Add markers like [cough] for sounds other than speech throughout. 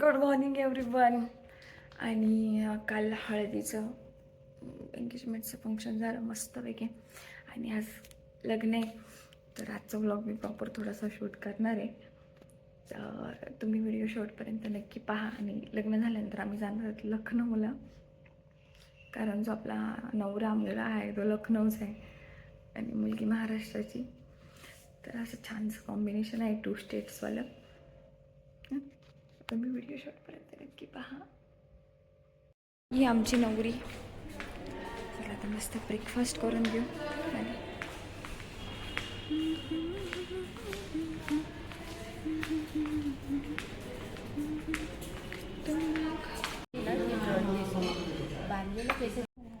Good morning every one आणि काल हळदीचं एंगेजमेंटचं फंक्शन झालं मस्तपैकी. आणि आज लग्न आहे. तर आजचा व्लॉग मी प्रॉपर थोडासा शूट करणार आहे. तर तुम्ही व्हिडिओ शॉर्टपर्यंत नक्की पहा. आणि लग्न झाल्यानंतर आम्ही जाणार आहोत लखनौला कारण जो आपला नवरा मुलगा आहे तो लखनौचा आहे. आणि मुलगी महाराष्ट्राची. तर असं छानसं कॉम्बिनेशन आहे टू स्टेट्सवालं तुम्ही व्हिडिओ शॉटपर्यंत नक्की पहा. ही आमची नवरी. चला आता मस्त ब्रेकफास्ट करून घेऊ. आणि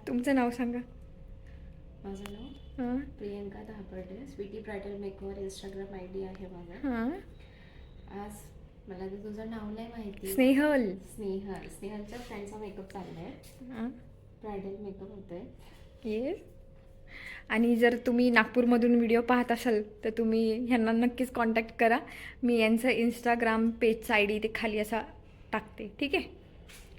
तुमचं नाव सांगा. माझं नाव हां? Priyanka Dhaparde Sweety Bridal makeover Instagram I D आहे माझा. हां? आज मला तर तुझं नाव नाही माहिती. स्नेहल. स्नेहल. स्नेहलच्या फ्रेंडचा मेकअप चाललाय. हां. ब्रायडल मेकअप होतोय. येस आणि जर तुम्ही नागपूरमधून व्हिडिओ पाहत असाल तर तुम्ही ह्यांना नक्कीच कॉन्टॅक्ट करा. मी यांचं इंस्टाग्राम पेजचा आय डी ते खाली असा टाकते. ठीक आहे?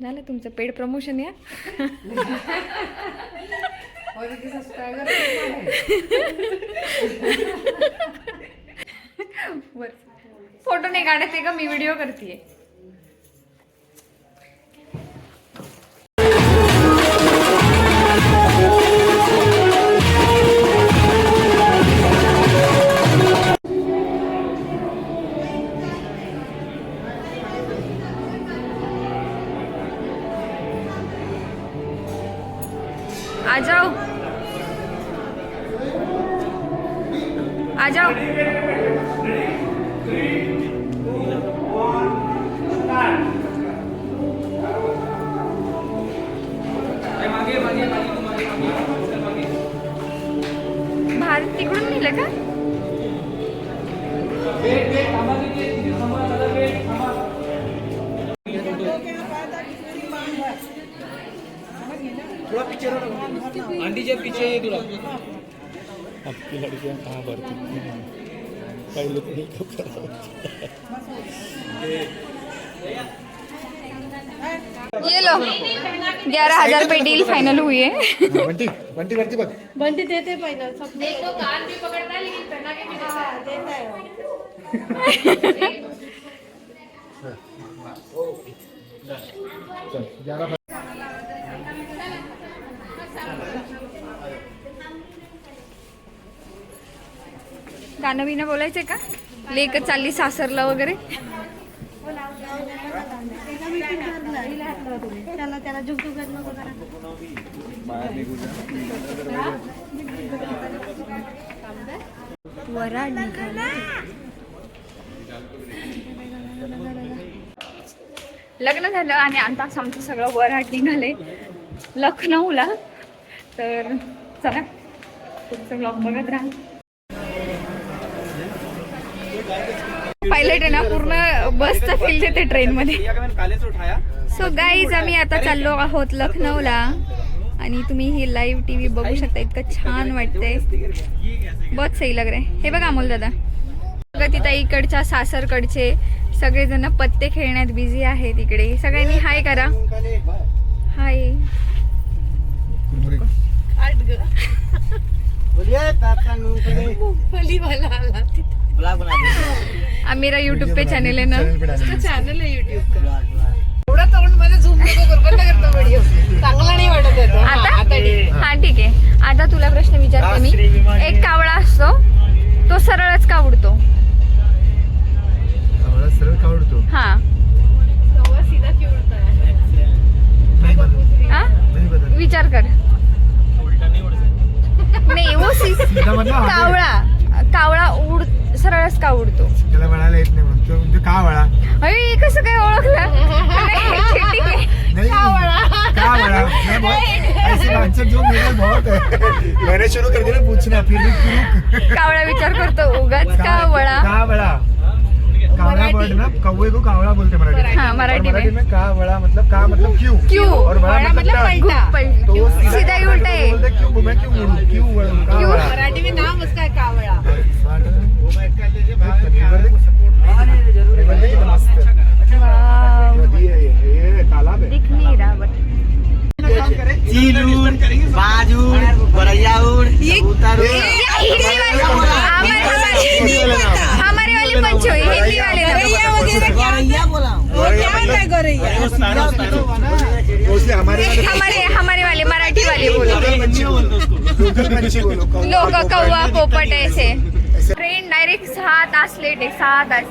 झालं तुमचं पेड प्रमोशन या. [laughs] [laughs] नाही काढते का मी व्हिडिओ करते आ जाओ। आ जाओ। तिकडून नेलं का? आंटीच्या पीछे ये तुला. आपकी लड़कियां कहाँ भरती. पहले तो नहीं तो करो ये लो। ग्यारह हजार पे डील फाइनल हुई है। बंटी बंटी वरती बघ। बंटी देते पहिलं सब हाँ, देता है। वो। चल ग्यारह गाणं बिणं बोलायचंय का? लेक चालली सासरला वगैरे? त्याला त्याला नको वराड निघाला लग्न झालं आणि आता आमचं सगळं वराड निघाले लखनौला तर चला तुमचं ब्लॉग बघत राहा. पायलट आहे ना पूर्ण बसचा फील देते ट्रेनमध्ये काले से उठाया सो गाईज आम्ही आता चाललो आहोत लखनौला. आणि तुम्ही ही लाईव्ह टी व्ही बघू शकता इतकं छान वाटतंय. बहुत सही लग रहा है. हे बघा अमोल दादा. तिथं इकडच्या सासरकडचे सगळेजण पत्ते खेळण्यात बिझी आहेत इकडे. सगळ्यांनी हाय करा. हाय मुंगफली वाला आला तिथं. आ, मेरा यूट्यूब पे चैनल है ना। चैनल आहे युट्यूब एवढा तरुण मला झूम नको करू बंद करतो व्हिडिओ चांगला नाही वाटत आहे तो. हा, आता आता ठीक. हा ठीक आहे. आता तुला प्रश्न विचारते मी. एक कावळा असतो तो सरळच का उडतो सरळ का उडतो हा. तेव्हा सीधा क्यों उडता है? नाही बदल हा? नाही बदल विचार कर नाही वो सी- सीधा मतलब आगे. कावळा कावळा उड सरळच का उडतो त्याला म्हणायला येत नाही म्हणून. तो म्हणजे का वळा? अरे हे कसं काय ओळखलं? [laughs] नाही, cheating आहे. नहीं. का वड़ा मैं बहुत ऐसे आंसर जो मेरे बहुत है मैंने शुरू कर दिया पूछना फिर भी क्यों कावळा विचार करतो? उगाच का वळा? का वड़ा कावड़ा वर्ड ना कौवे को कावड़ा बोलते मराठी में हाँ, मराठी में। में का वड़ा मतलब का मतलब क्यों. क्यों? और मतलब। पलटा। पल- तो वो सीधा ही उल्टा है. बोलते क्यों मैं क्यों मुड़ूं क्यों वड़ा का क्यों? वड़ा मराठी में हमारे वाली हिंदी वाले हमारे मराठी वाले बोलो लोग कौवा पोपट ऐसे। ट्रेन डायरेक्ट सात तास लेट है सात तास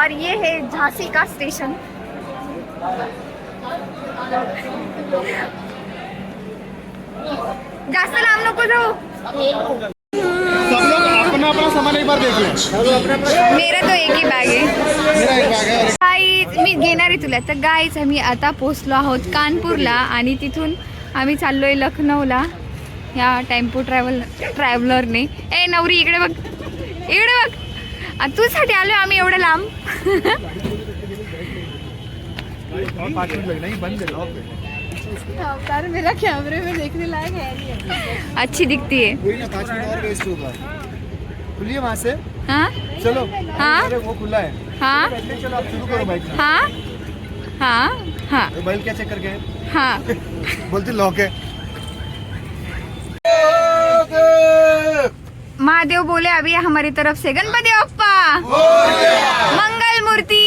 और ये है झांसी का स्टेशन। जास्त लांब नको जाऊ. सब लोग अपना अपना सामान एक बार देख लें मेरा तो एक ही बॅग आहे मेरा एक बैग है और गाईज मी घेणार आहे तुला. तर गाईज आम्ही आता पोचलो आहोत कानपूरला आणि तिथून आम्ही चाललोय लखनौला ह्या टेम्पो ट्रॅव्हल ट्रॅव्हलरने ए नवरी इकडे बघ. इकडे बघ. आ, तुझ्यासाठी आलोय आम्ही एवढं लांब. बंद अवतार मेरा कैमरे में देखने लायक है नहीं अच्छी दिखती है। पाँच मिनट और वेस्ट होगा। खुलिए वहाँ से। हाँ? चलो हाँ? वो खुला है। हाँ? चलो आप शुरू करो बाइक हाँ? हाँ? हाँ? मोबाइल क्या चेक करके है? हाँ। [laughs] बोलते लॉक है। महादेव बोले अभी हमारी तरफ़ से गणपति बप्पा मंगल मूर्ति।